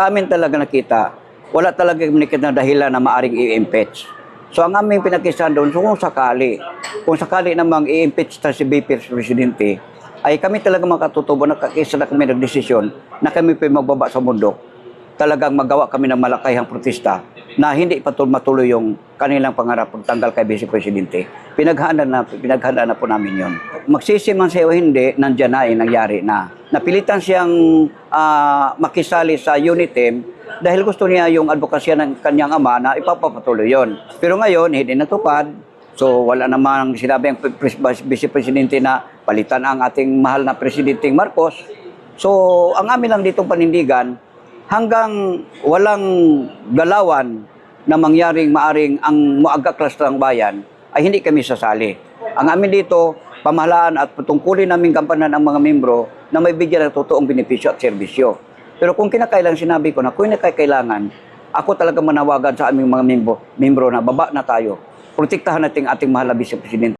sa amin talaga nakita, wala talaga nakita na dahilan na maaring i-impeach. So ang aming pinakisahan doon, so kung sakali, kung sakali namang i-impeach ta si VP Presidente, ay kami talaga makatutubo, nakakisa na kami nagdesisyon na kami pa magbaba sa mundo. Talagang magawa kami ng malakayang protesta na hindi matuloy yung kanilang pangarap pagtanggal kay Vice Presidente. Pinaghanda na, pinaghanda na po namin yon. Magsisi man siya hindi, nandyan na eh, nangyari na. Napilitan siyang ah, makisali sa UNITEM dahil gusto niya yung advokasya ng kanyang ama na ipapapatuloy yon. Pero ngayon, hindi natupad. So wala namang sinabi ang Vice Presidente na palitan ang ating mahal na Presidenteng Marcos. So ang amin lang ditong panindigan, hanggang walang galawan na mangyaring maaring ang muagaklas ng bayan, ay hindi kami sasali. Ang amin dito, pamahalaan at patungkulin namin kampanan ang mga membro na may bigyan ng totoong benepisyo at serbisyo. Pero kung kinakailangan sinabi ko na kung kinakailangan, ako talaga manawagan sa aming mga membro, membro na baba na tayo. Protektahan natin ating mahal na Presidente.